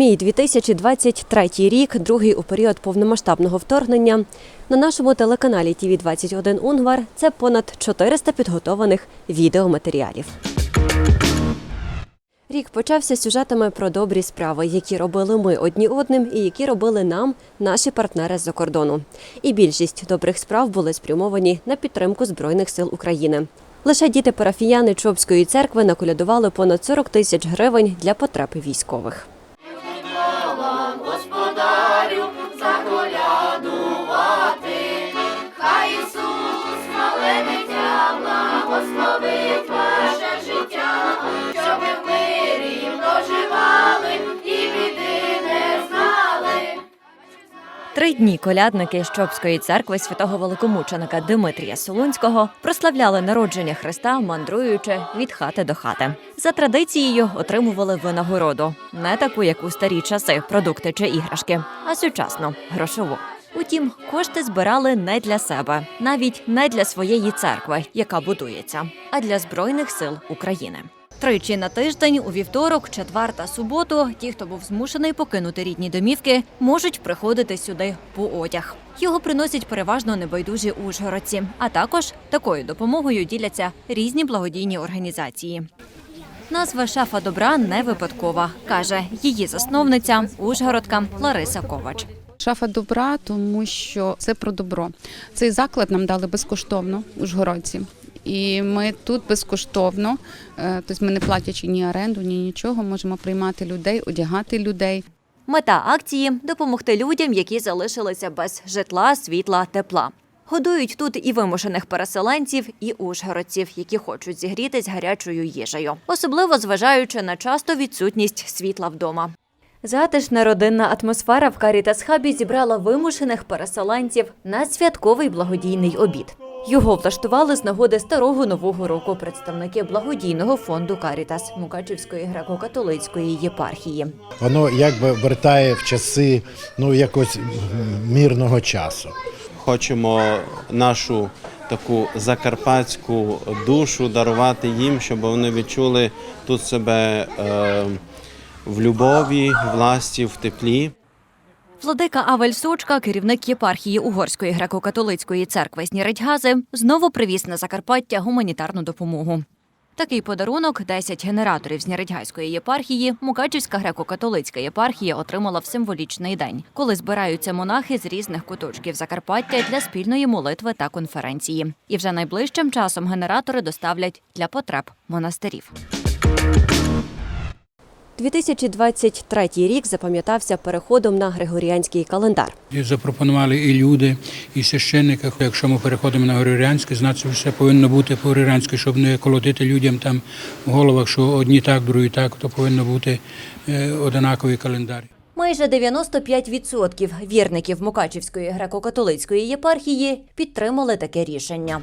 Мій 2023 рік, другий у період повномасштабного вторгнення. На нашому телеканалі ТІВІ 21 Унгвар це понад 400 підготованих відеоматеріалів. Рік почався сюжетами про добрі справи, які робили ми одні одним і які робили нам наші партнери з-за кордону. І більшість добрих справ були спрямовані на підтримку Збройних сил України. Лише діти парафіяни Чопської церкви наколядували понад 40 тисяч гривень для потреб військових. Три дні колядники з Чопської церкви святого великомученика Димитрія Солунського прославляли народження Христа, мандруючи від хати до хати. За традицією отримували винагороду не таку, як у старі часи, продукти чи іграшки, а сучасну грошову. Утім, кошти збирали не для себе, навіть не для своєї церкви, яка будується, а для збройних сил України. Тричі на тиждень, у вівторок, четвер та суботу, ті, хто був змушений покинути рідні домівки, можуть приходити сюди по одяг. Його приносять переважно небайдужі ужгородці, а також такою допомогою діляться різні благодійні організації. Назва шафа добра не випадкова, каже її засновниця Ужгородка Лариса Ковач. Шафа добра, тому що це про добро. Цей заклад нам дали безкоштовно ужгородці. І ми тут безкоштовно, е, тобто ми не платячи ні оренду, ні нічого, можемо приймати людей, одягати людей. Мета акції допомогти людям, які залишилися без житла, світла, тепла. Годують тут і вимушених переселенців, і ужгородців, які хочуть зігрітись гарячою їжею, особливо зважаючи на часто відсутність світла вдома. Затишна родинна атмосфера в Карітас Хабі зібрала вимушених переселенців на святковий благодійний обід. Його влаштували з нагоди старого нового року представники благодійного фонду Карітас Мукачівської греко-католицької єпархії. Воно якби вертає в часи ну якось мирного часу. Хочемо нашу таку закарпатську душу дарувати їм, щоб вони відчули тут себе е, в любові, в ласті, в теплі. Владика Авель Сочка, керівник єпархії Угорської греко-католицької церкви Сніридьгази, знову привіз на Закарпаття гуманітарну допомогу. Такий подарунок 10 генераторів з Няридьгайської єпархії Мукачівська греко-католицька єпархія отримала в символічний день, коли збираються монахи з різних куточків Закарпаття для спільної молитви та конференції. І вже найближчим часом генератори доставлять для потреб монастирів. 2023 рік запам'ятався переходом на григоріанський календар. Запропонували і люди, і священники. Якщо ми переходимо на григоріанське, значить все повинно бути по григоріанськи, щоб не колотити людям там в головах, що одні так, другі так, то повинно бути е, одинаковий календар. Майже 95% вірників Мукачівської греко-католицької єпархії підтримали таке рішення.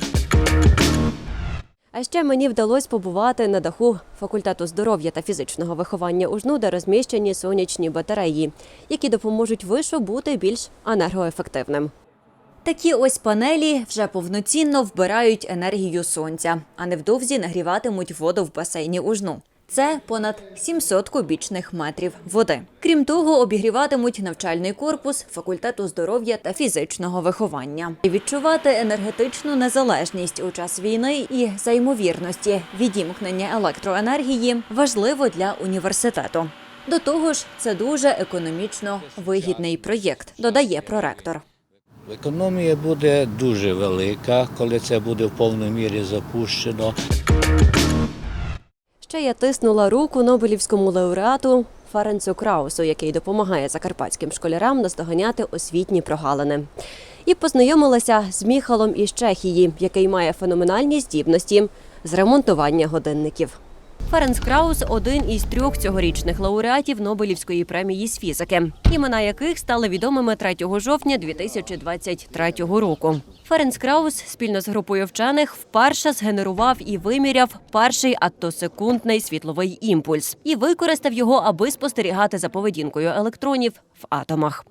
А ще мені вдалося побувати на даху факультету здоров'я та фізичного виховання УЖНУ, де розміщені сонячні батареї, які допоможуть вишу бути більш енергоефективним. Такі ось панелі вже повноцінно вбирають енергію сонця, а невдовзі нагріватимуть воду в басейні УЖНУ. Це понад 700 кубічних метрів води. Крім того, обігріватимуть навчальний корпус факультету здоров'я та фізичного виховання. Відчувати енергетичну незалежність у час війни і за ймовірності відімкнення електроенергії важливо для університету. До того ж, це дуже економічно вигідний проєкт, додає проректор. Економія буде дуже велика, коли це буде в повній мірі запущено. Ще я тиснула руку Нобелівському лауреату Ференцу Краусу, який допомагає закарпатським школярам наздоганяти освітні прогалини. І познайомилася з Міхалом із Чехії, який має феноменальні здібності з ремонтування годинників. Ференц Краус один із трьох цьогорічних лауреатів Нобелівської премії з фізики, імена яких стали відомими 3 жовтня 2023 року. Ференц Краус спільно з групою вчених вперше згенерував і виміряв перший атосекундний світловий імпульс і використав його, аби спостерігати за поведінкою електронів в атомах.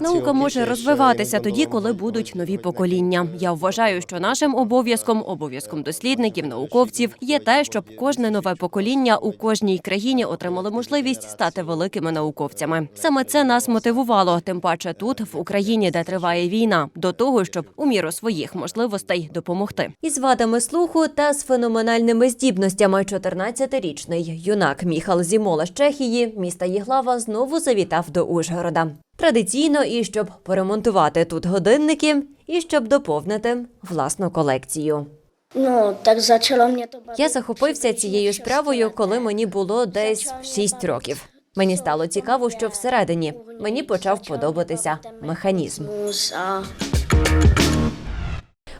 Наука може розвиватися тоді, коли будуть нові покоління. Я вважаю, що нашим обов'язком, обов'язком дослідників, науковців, є те, щоб кожне нове покоління у кожній країні отримало можливість стати великими науковцями. Саме це нас мотивувало, тим паче тут, в Україні, де триває війна, до того, щоб у міру своїх можливостей допомогти. Із вадами слуху та з феноменальними здібностями 14-річний юнак Міхал Зімола з Чехії, міста Єглава, знову завітав до Ужгорода. Традиційно і щоб поремонтувати тут годинники, і щоб доповнити власну колекцію. Ну, так зачало мені то Я захопився цією справою, коли мені було десь 6 років. Мені стало цікаво, що всередині мені почав подобатися механізм.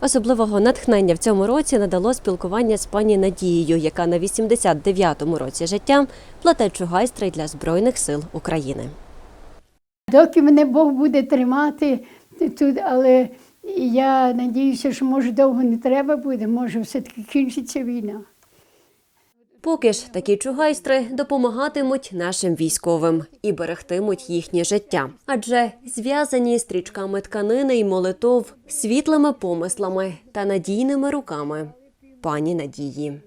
Особливого натхнення в цьому році надало спілкування з пані Надією, яка на 89-му році життя плете чугайстри для збройних сил України. Доки мене Бог буде тримати тут, але я надіюся, що може довго не треба буде, може все-таки кінчиться війна. Поки ж такі чугайстри допомагатимуть нашим військовим і берегтимуть їхнє життя, адже зв'язані стрічками тканини й молитов, світлими помислами та надійними руками пані Надії.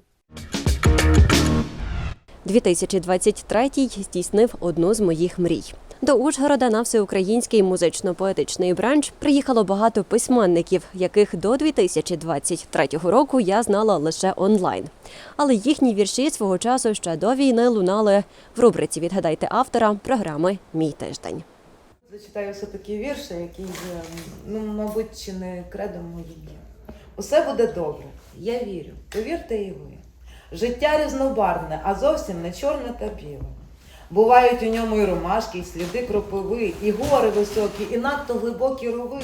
2023 здійснив одну з моїх мрій. До Ужгорода на всеукраїнський музично-поетичний бранч приїхало багато письменників, яких до 2023 року я знала лише онлайн. Але їхні вірші свого часу ще до війни лунали в рубриці Відгадайте автора програми Мій тиждень. Зачитаю все такі вірші, які є, ну, мабуть, чи не кредом моїм. Усе буде добре. Я вірю. Повірте і ви. Життя різнобарвне, а зовсім не чорне та біле. Бувають у ньому і ромашки, і сліди кропиви, і гори високі, і надто глибокі рови.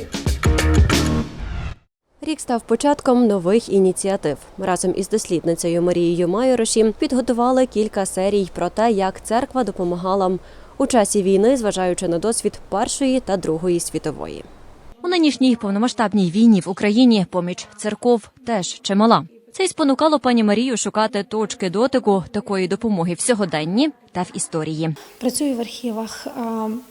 Рік став початком нових ініціатив. Разом із дослідницею Марією Майороші підготували кілька серій про те, як церква допомагала у часі війни, зважаючи на досвід Першої та Другої світової. У нинішній повномасштабній війні в Україні поміч церков теж чимала. Це й спонукало пані Марію шукати точки дотику такої допомоги в сьогоденні та в історії. Працюю в архівах е,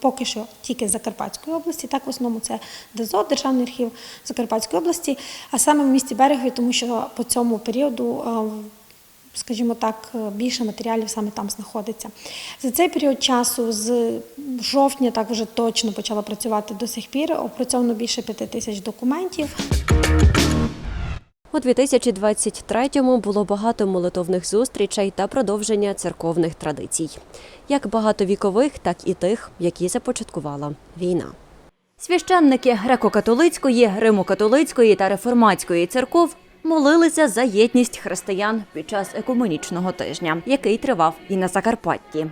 поки що тільки з Закарпатської області. Так, в основному це ДЗО, Державний архів Закарпатської області, а саме в місті Берегові, тому що по цьому періоду. е, Скажімо так, е, більше матеріалів саме там знаходиться. За цей період часу, з жовтня, так вже точно почала працювати до сих пір. Опрацьовано більше п'яти тисяч документів. У 2023-му було багато молитовних зустрічей та продовження церковних традицій, як багатовікових, так і тих, які започаткувала війна. Священники греко-католицької, римо-католицької та реформатської церков молилися за єдність християн під час екуменічного тижня, який тривав і на Закарпатті.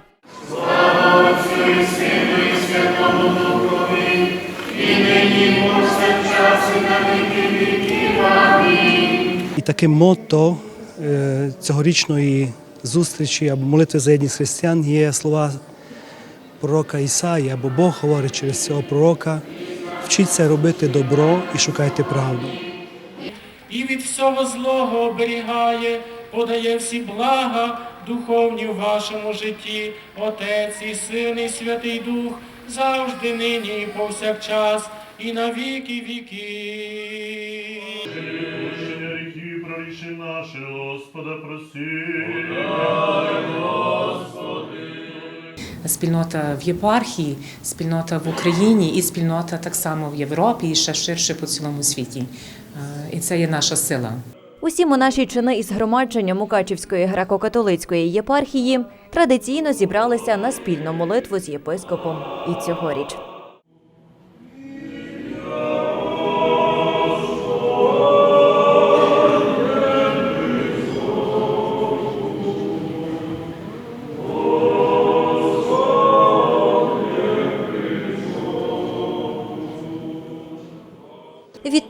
І таке мото е, цьогорічної зустрічі або молитви за єдність християн є слова пророка Ісаї, або Бог говорить через цього пророка. Вчіться робити добро і шукайте правду. і від всього злого оберігає, подає всі блага духовні в вашому житті, Отець і Син, і Святий Дух, завжди нині і повсякчас, і на віки віки. наші, Господа, проси. Спільнота в єпархії, спільнота в Україні і спільнота так само в Європі і ще ширше по цілому світі. Е, І це є наша сила. Усі монаші чини із громадження Мукачівської греко-католицької єпархії традиційно зібралися на спільну молитву з єпископом і цьогоріч.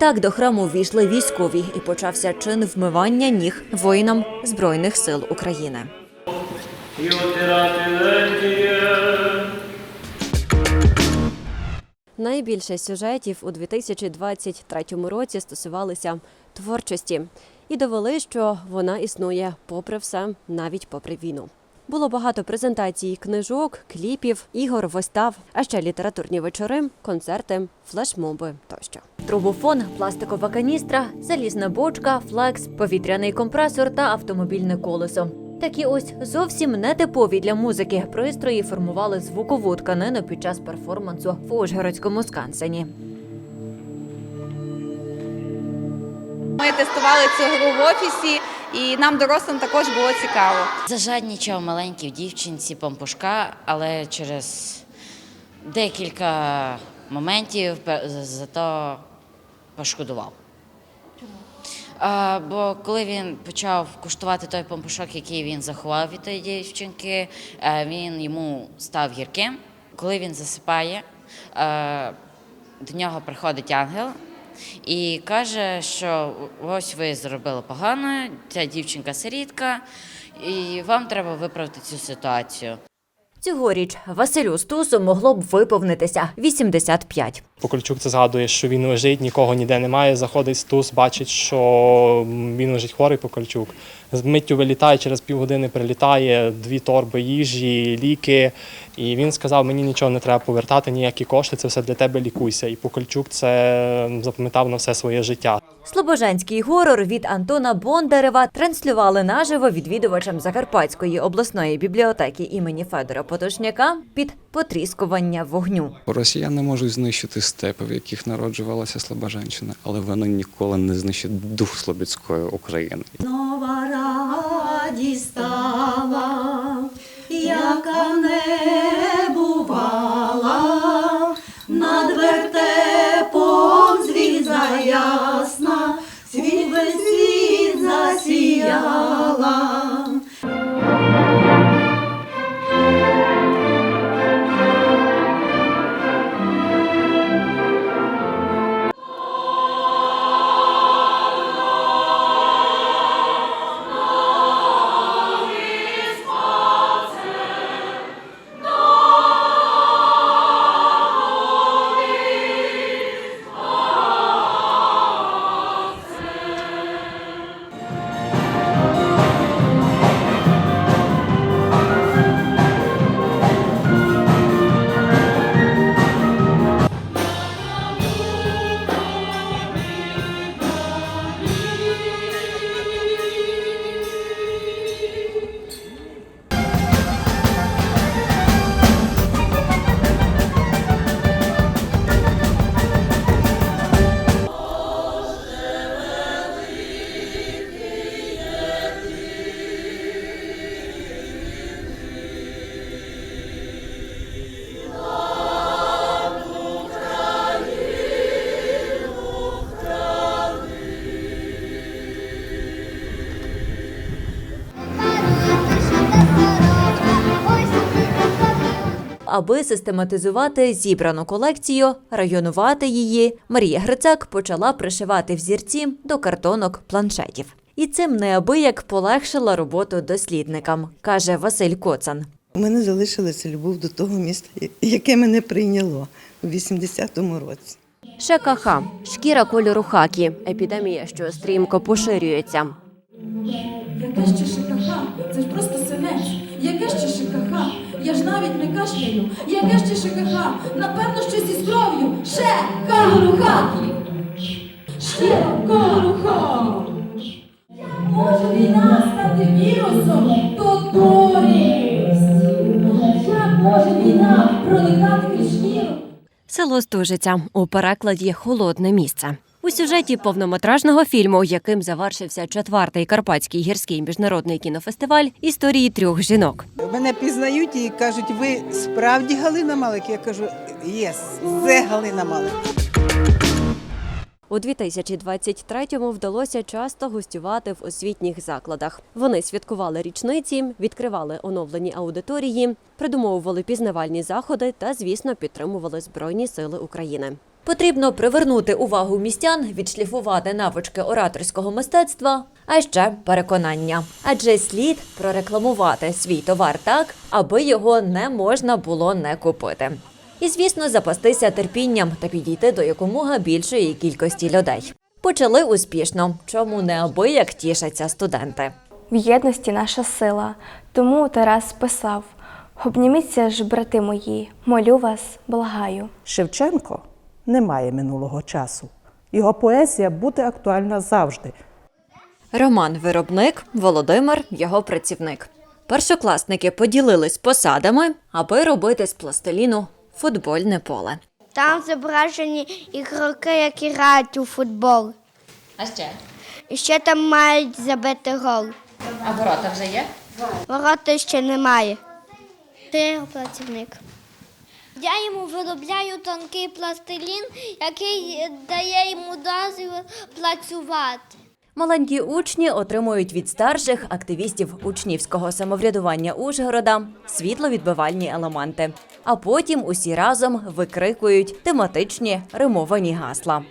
Відтак до храму ввійшли військові і почався чин вмивання ніг воїнам Збройних сил України. Найбільше сюжетів у 2023 році стосувалися творчості і довели, що вона існує попри все, навіть попри війну. Було багато презентацій книжок, кліпів, ігор, вистав, а ще літературні вечори, концерти, флешмоби тощо. Трубофон, пластикова каністра, залізна бочка, флекс, повітряний компресор та автомобільне колесо. Такі ось зовсім нетипові для музики пристрої формували звукову тканину під час перформансу в Ужгородському скансені. Ми тестували цю гру в офісі, і нам дорослим також було цікаво. Зажаднічав маленькій дівчинці пампушка, але через декілька моментів зато пошкодував. А, бо коли він почав куштувати той пампушок, який він заховав від тої дівчинки, е, він йому став гірким. Коли він засипає, е, до нього приходить ангел і каже, що ось ви зробили погано, ця дівчинка сирітка, і вам треба виправити цю ситуацію. Цьогоріч Василю Стусу могло б виповнитися 85. Покольчук це згадує, що він лежить, нікого ніде немає. Заходить Стус, бачить, що він лежить хворий Покольчук. З миттю вилітає, через півгодини прилітає дві торби їжі, ліки. І він сказав: мені нічого не треба повертати, ніякі кошти, це все для тебе лікуйся. І Покольчук це запам'ятав на все своє життя. Слобожанський горор від Антона Бондарева транслювали наживо відвідувачам Закарпатської обласної бібліотеки імені Федора Потошняка під потріскування вогню. Росіяни можуть знищити степи, в яких народжувалася Слобожанщина, але вони ніколи не знищать дух Слобідської України. Нова радість стала, яка не бувала, над вертепом звізда ясна, світ весь світ засіяла. Аби систематизувати зібрану колекцію, районувати її, Марія Грицак почала пришивати взірці до картонок планшетів. І цим неабияк полегшила роботу дослідникам, каже Василь Коцан. У мене залишилася любов до того міста, яке мене прийняло у 80-му році. ШКХ – шкіра кольору хакі, епідемія, що стрімко поширюється. Яке ще ШКХ? Це ж просто синець. Яке ще ШКХ? Я ж навіть не кашляю. Яке ще ШКХ? Напевно, щось із кров'ю. Ще кагурухакі. Ще кагуруха. Як може війна стати вірусом? То дурість. Як може війна проникати крізь шкіру? Село Стужиця у перекладі Холодне місце. У сюжеті повнометражного фільму, яким завершився четвертий карпатський гірський міжнародний кінофестиваль історії трьох жінок. Мене пізнають і кажуть, ви справді Галина Малик? Я кажу, єс, це Галина Малик. У 2023-му вдалося часто гостювати в освітніх закладах. Вони святкували річниці, відкривали оновлені аудиторії, придумовували пізнавальні заходи та, звісно, підтримували Збройні Сили України. Потрібно привернути увагу містян, відшліфувати навички ораторського мистецтва, а ще переконання. Адже слід прорекламувати свій товар так, аби його не можна було не купити. І, звісно, запастися терпінням та підійти до якомога більшої кількості людей. Почали успішно, чому неабияк тішаться студенти. В єдності наша сила. Тому Тарас писав: Обніміться ж, брати мої, молю вас, благаю. Шевченко не має минулого часу. Його поезія буде актуальна завжди. Роман виробник, Володимир його працівник. Першокласники поділились посадами, аби робити з пластиліну футбольне поле. Там зображені ігроки, які грають у футбол. А ще? І ще там мають забити гол. А ворота вже є? Ворота ще немає. Ти його працівник. Я йому виробляю тонкий пластилін, який дає йому дозвіл працювати. Маленькі учні отримують від старших активістів учнівського самоврядування Ужгорода світловідбивальні елементи. А потім усі разом викрикують тематичні римовані гасла.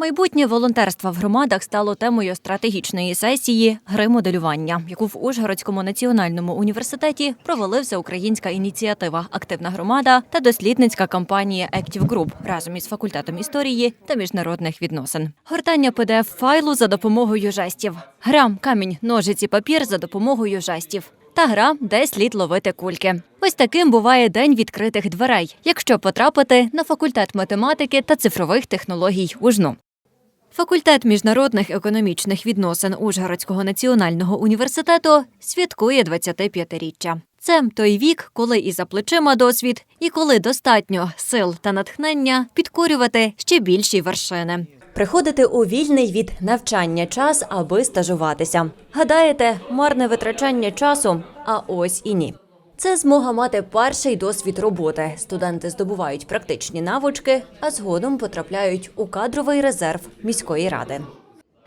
Майбутнє волонтерства в громадах стало темою стратегічної сесії гри моделювання, яку в Ужгородському національному університеті провели всеукраїнська ініціатива Активна громада та дослідницька кампанія Active Group разом із факультетом історії та міжнародних відносин. Гортання pdf файлу за допомогою жестів, гра камінь, ножиці, папір за допомогою жестів. Та гра, де слід ловити кульки. Ось таким буває день відкритих дверей, якщо потрапити на факультет математики та цифрових технологій УЖНУ. Факультет міжнародних економічних відносин Ужгородського національного університету святкує 25-річчя. Це той вік, коли і за плечима досвід, і коли достатньо сил та натхнення підкорювати ще більші вершини. Приходити у вільний від навчання час, аби стажуватися. Гадаєте, марне витрачання часу? А ось і ні. Це змога мати перший досвід роботи. Студенти здобувають практичні навички, а згодом потрапляють у кадровий резерв міської ради.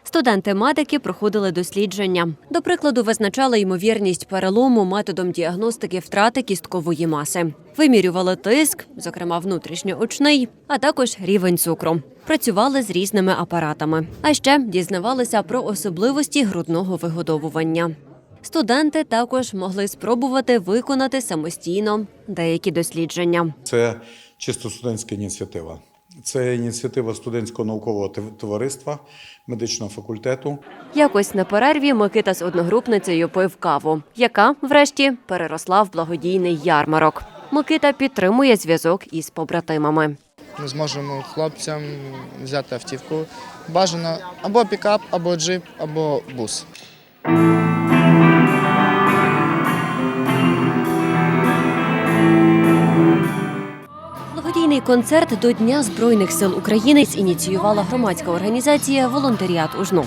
Студенти-медики проходили дослідження. До прикладу, визначали ймовірність перелому методом діагностики втрати кісткової маси. Вимірювали тиск, зокрема внутрішньоочний, а також рівень цукру. Працювали з різними апаратами. А ще дізнавалися про особливості грудного вигодовування. Студенти також могли спробувати виконати самостійно деякі дослідження. Це чисто студентська ініціатива. Це ініціатива студентського наукового товариства медичного факультету. Якось на перерві Микита з одногрупницею пив каву, яка, врешті, переросла в благодійний ярмарок. Микита підтримує зв'язок із побратимами. Ми зможемо хлопцям взяти автівку. Бажано або пікап, або джип, або бус. Благодійний концерт до Дня Збройних сил України ініціювала громадська організація Волонтеріат УЖНУ.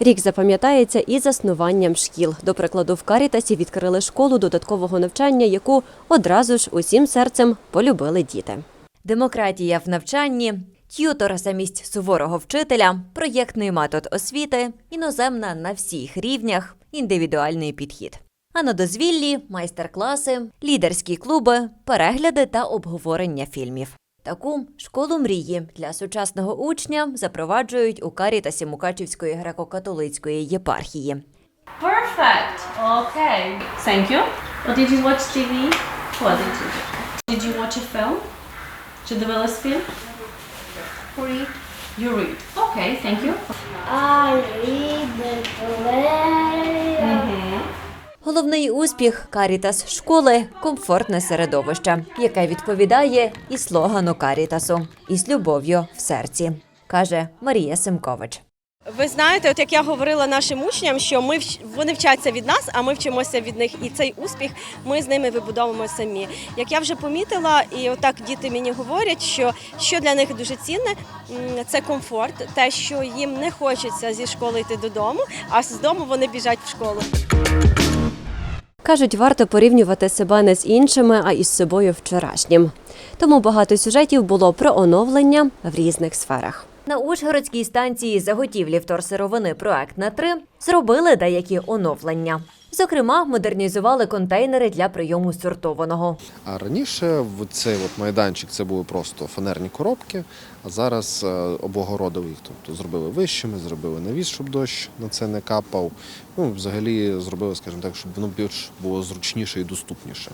Рік запам'ятається і заснуванням шкіл. До прикладу, в Карітасі відкрили школу додаткового навчання, яку одразу ж усім серцем полюбили діти. Демократія в навчанні, т'ютор замість суворого вчителя, проєктний метод освіти, іноземна на всіх рівнях, індивідуальний підхід. А на дозвіллі майстер-класи, лідерські клуби, перегляди та обговорення фільмів. Таку школу мрії для сучасного учня запроваджують у Карітасі Мукачівської греко-католицької єпархії. Perfect. Okay. Thank you. Or did you watch TV? What did you do? Did you watch a film? Чи дивилась фільм? Read. You read. Okay, thank you. I read the letter. Головний успіх Карітас школи комфортне середовище, яке відповідає і слогану Карітасу із любов'ю в серці, каже Марія Семкович. Ви знаєте, от як я говорила нашим учням, що ми вони вчаться від нас, а ми вчимося від них. І цей успіх ми з ними вибудовуємо самі. Як я вже помітила, і отак діти мені говорять, що що для них дуже цінне, це комфорт, те, що їм не хочеться зі школи йти додому, а з дому вони біжать в школу. Кажуть, варто порівнювати себе не з іншими, а із собою вчорашнім. Тому багато сюжетів було про оновлення в різних сферах. На Ужгородській станції заготівлі вторсировини проект на 3 зробили деякі оновлення. Зокрема, модернізували контейнери для прийому сортованого. А раніше в цей от майданчик це були просто фанерні коробки, а зараз е, облагородили їх. Тобто зробили вищими, зробили навіс, щоб дощ на це не капав. Ну, взагалі зробили, скажімо так, щоб воно більш було зручніше і доступніше.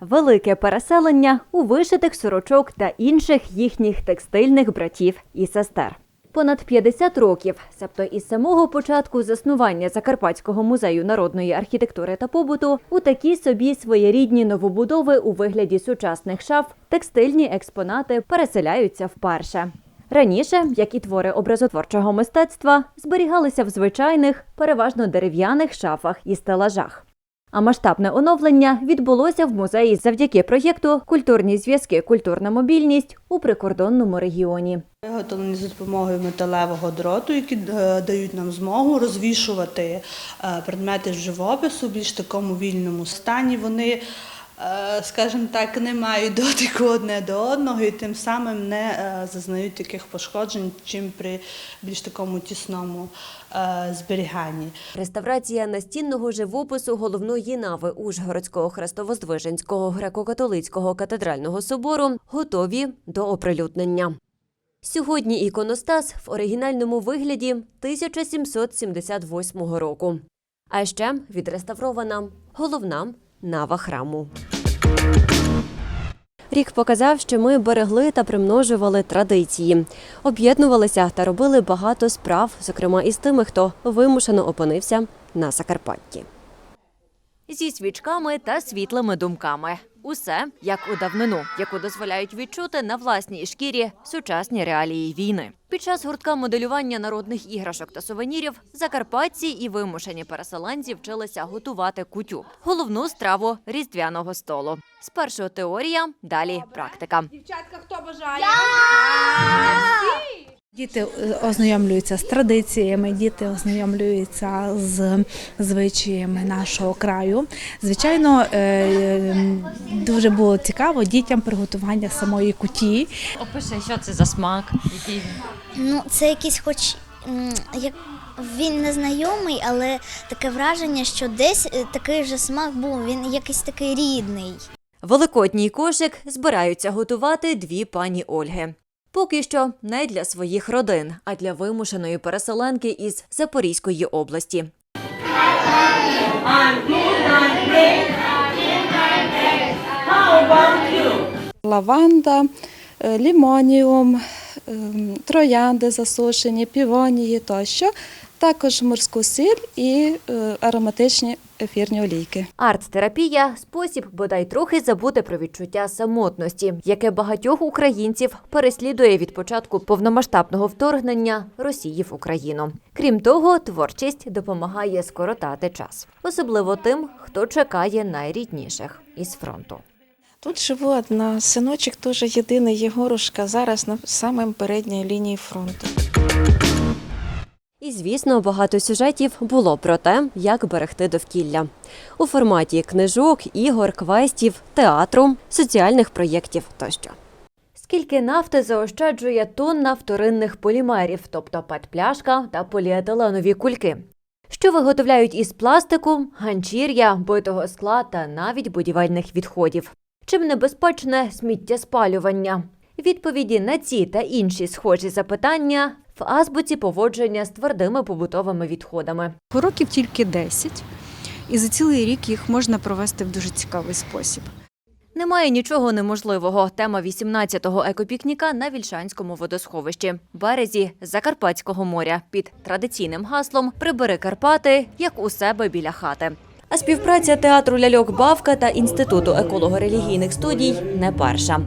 Велике переселення у вишитих сорочок та інших їхніх текстильних братів і сестер. Понад 50 років, себто із самого початку заснування Закарпатського музею народної архітектури та побуту, у такі собі своєрідні новобудови у вигляді сучасних шаф, текстильні експонати переселяються вперше. Раніше, як і твори образотворчого мистецтва, зберігалися в звичайних, переважно дерев'яних шафах і стелажах. А масштабне оновлення відбулося в музеї завдяки проєкту Культурні зв'язки, культурна мобільність у прикордонному регіоні. Виготовлені за допомогою металевого дроту, які е, дають нам змогу розвішувати е, предмети з живопису в більш такому вільному стані. Вони, скажімо так, не мають дотику одне до одного і тим самим не е, зазнають таких пошкоджень, чим при більш такому тісному е, зберіганні. Реставрація настінного живопису головної нави Ужгородського Хрестовоздвиженського греко-католицького катедрального собору готові до оприлюднення. Сьогодні іконостас в оригінальному вигляді 1778 року. А ще відреставрована головна нава храму. Рік показав, що ми берегли та примножували традиції, об'єднувалися та робили багато справ, зокрема із тими, хто вимушено опинився на Закарпатті. Зі свічками та світлими думками. Усе як у давнину, яку дозволяють відчути на власній шкірі сучасні реалії війни. Під час гуртка моделювання народних іграшок та сувенірів закарпатці і вимушені переселенці вчилися готувати кутю головну страву різдвяного столу. Спершу теорія, далі практика. Дівчатка, хто бажає? Діти е, ознайомлюються з традиціями, діти ознайомлюються з звичаями нашого краю. Звичайно, е, дуже було цікаво дітям приготування самої куті. Опиши, що це за смак, який Ну, це якийсь хоч як він незнайомий, але таке враження, що десь е, такий же смак був, він якийсь такий рідний. Великодній кошик збираються готувати дві пані Ольги. Поки що не для своїх родин, а для вимушеної переселенки із Запорізької області. лаванда, е, лімоніум, ем, троянди засушені, півонії тощо, також морську сіль і е, ароматичні ефірні олійки. Арт-терапія спосіб бодай трохи забути про відчуття самотності, яке багатьох українців переслідує від початку повномасштабного вторгнення Росії в Україну. Крім того, творчість допомагає скоротати час, особливо тим, хто чекає найрідніших із фронту. Тут живу одна, синочок теж єдиний Єгорушка, зараз на самій передній лінії фронту. І, звісно, багато сюжетів було про те, як берегти довкілля у форматі книжок, ігор, квестів, театру, соціальних проєктів тощо. Скільки нафти заощаджує тонна вторинних полімерів, тобто пет-пляшка та поліетиленові кульки, що виготовляють із пластику, ганчір'я, битого скла та навіть будівельних відходів. Чим небезпечне сміттєспалювання? Відповіді на ці та інші схожі запитання в азбуці поводження з твердими побутовими відходами. Уроків тільки 10, і за цілий рік їх можна провести в дуже цікавий спосіб. Немає нічого неможливого. Тема 18-го екопікніка на Вільшанському водосховищі, березі Закарпатського моря під традиційним гаслом Прибери Карпати як у себе біля хати. А співпраця театру ляльок Бавка та інституту еколого-релігійних студій не перша.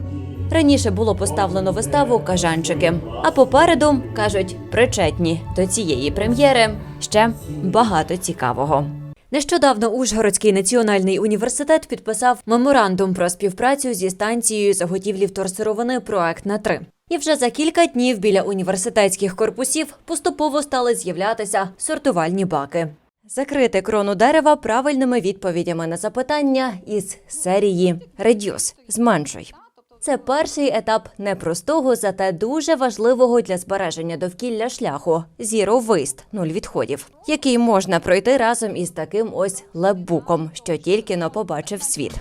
Раніше було поставлено виставу Кажанчики. А попереду кажуть, причетні до цієї прем'єри ще багато цікавого. Нещодавно Ужгородський національний університет підписав меморандум про співпрацю зі станцією заготівлі вторсировини проект на 3 І вже за кілька днів біля університетських корпусів поступово стали з'являтися сортувальні баки. Закрити крону дерева правильними відповідями на запитання із серії Редюс зменшуй. Це перший етап непростого, зате дуже важливого для збереження довкілля шляху Waste – нуль відходів, який можна пройти разом із таким ось лепбуком, що тільки но побачив світ.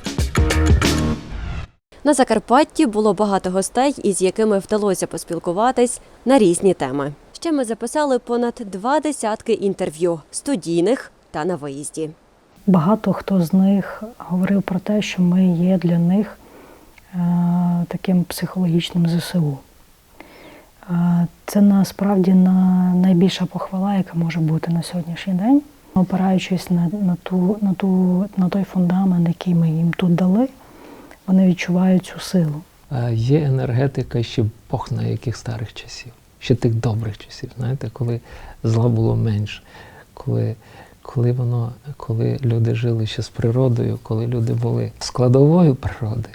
На Закарпатті було багато гостей, із якими вдалося поспілкуватись на різні теми. Ще ми записали понад два десятки інтерв'ю студійних та на виїзді. Багато хто з них говорив про те, що ми є для них таким психологічним ЗСУ. Е, Е, Це насправді найбільша похвала, яка може бути на сьогоднішній день. Опираючись на, на, ту, на, ту, на той фундамент, який ми їм тут дали, вони відчувають цю силу. Е, Є енергетика ще Бог на яких старих часів, ще тих добрих часів, знаєте, коли зла було менше, коли, коли воно, коли люди жили ще з природою, коли люди були складовою природи.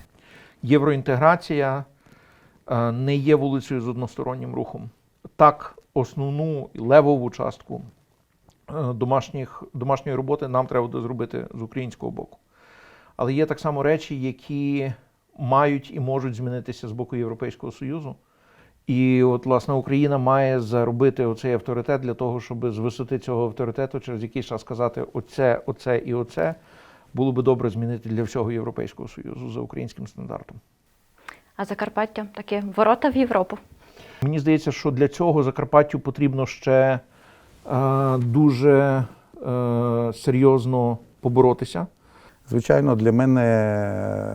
Євроінтеграція е, не є вулицею з одностороннім рухом. Так, основну левову частку е, домашніх, домашньої роботи нам треба зробити з українського боку. Але є так само речі, які мають і можуть змінитися з боку Європейського Союзу. І от, власне, Україна має заробити оцей авторитет для того, щоб з висоти цього авторитету через якийсь час сказати оце, оце і оце було би добре змінити для всього Європейського Союзу за українським стандартом. А Закарпаття такі ворота в Європу. Мені здається, що для цього Закарпаттю потрібно ще е, дуже е, серйозно поборотися. Звичайно, для мене е,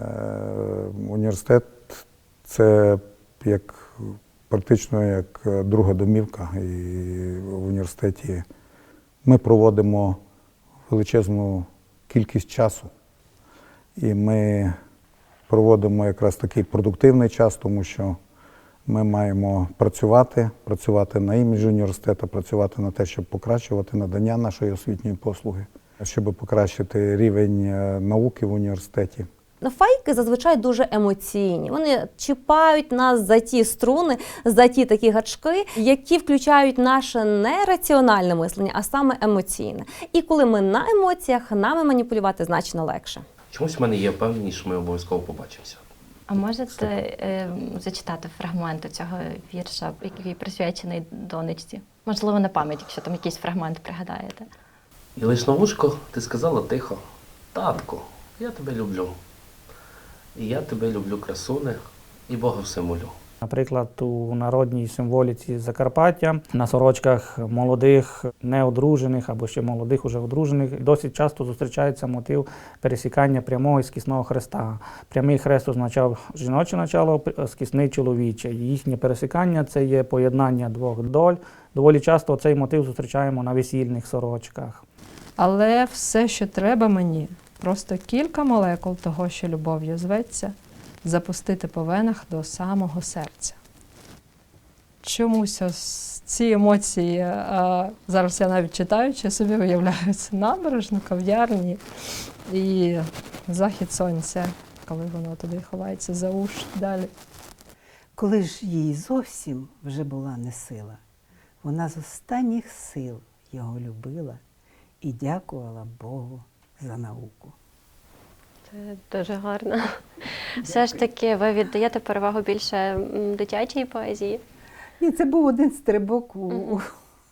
університет це як практично як друга домівка. І в університеті ми проводимо величезну кількість часу. І ми проводимо якраз такий продуктивний час, тому що ми маємо працювати, працювати на іміджі університету, працювати на те, щоб покращувати надання нашої освітньої послуги, щоб покращити рівень е, науки в університеті. Фейки зазвичай дуже емоційні. Вони чіпають нас за ті струни, за ті такі гачки, які включають наше не раціональне мислення, а саме емоційне. І коли ми на емоціях, нами маніпулювати значно легше. Чомусь в мене є впевненість, що ми обов'язково побачимося. А можете е, зачитати фрагменти цього вірша, який присвячений донечці? Можливо, на пам'ять, якщо там якийсь фрагмент пригадаєте. І лиш на вушко ти сказала тихо: Татку, я тебе люблю. І я тебе люблю, красуне, і Бога все молю. Наприклад, у народній символіці Закарпаття на сорочках молодих неодружених або ще молодих уже одружених досить часто зустрічається мотив пересікання прямого і скісного хреста. Прямий хрест означав жіноче начало, скісний чоловіче. Їхнє пересікання це є поєднання двох доль. Доволі часто цей мотив зустрічаємо на весільних сорочках. Але все, що треба мені, просто кілька молекул того, що любов'ю зветься, запустити по венах до самого серця. Чомусь ось ці емоції, а, зараз я навіть читаючи, собі уявляю це набережну, кав'ярні і захід сонця, коли воно туди ховається за уш далі. Коли ж їй зовсім вже була не сила, вона з останніх сил його любила і дякувала Богу за науку. Це дуже гарно. Все ж таки, ви віддаєте перевагу більше дитячій поезії? Ні, це був один стрибок у,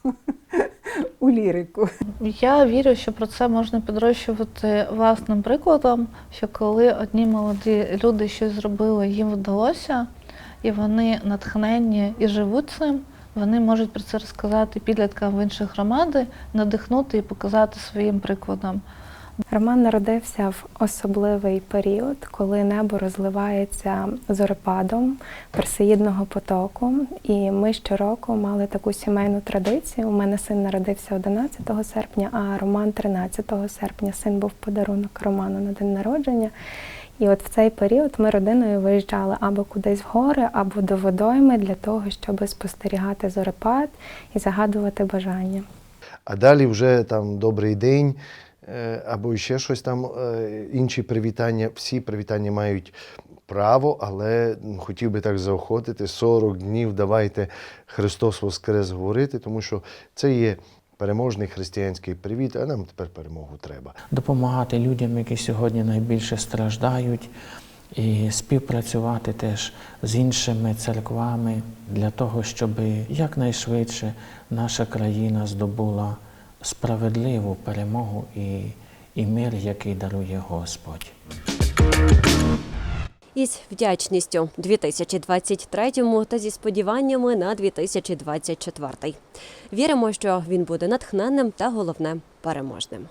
у лірику. Я вірю, що про це можна підрощувати власним прикладом, що коли одні молоді люди щось зробили, їм вдалося, і вони натхненні і живуть цим, вони можуть про це розказати підліткам в інших громади, надихнути і показати своїм прикладом. Роман народився в особливий період, коли небо розливається зорепадом персеїдного потоку. І ми щороку мали таку сімейну традицію. У мене син народився 11 серпня, а Роман 13 серпня. Син був подарунок Роману на день народження. І от в цей період ми родиною виїжджали або кудись в гори, або до водойми для того, щоб спостерігати зорепад і загадувати бажання. А далі вже там добрий день або ще щось там, е, інші привітання. Всі привітання мають право, але хотів би так заохотити 40 днів давайте Христос Воскрес говорити, тому що це є переможний християнський привіт, а нам тепер перемогу треба. допомагати людям, які сьогодні найбільше страждають, і співпрацювати теж з іншими церквами для того, щоб якнайшвидше наша країна здобула справедливу перемогу і, і мир, який дарує Господь. Із вдячністю 2023 та зі сподіваннями на 2024. Віримо, що він буде натхненним та головне переможним.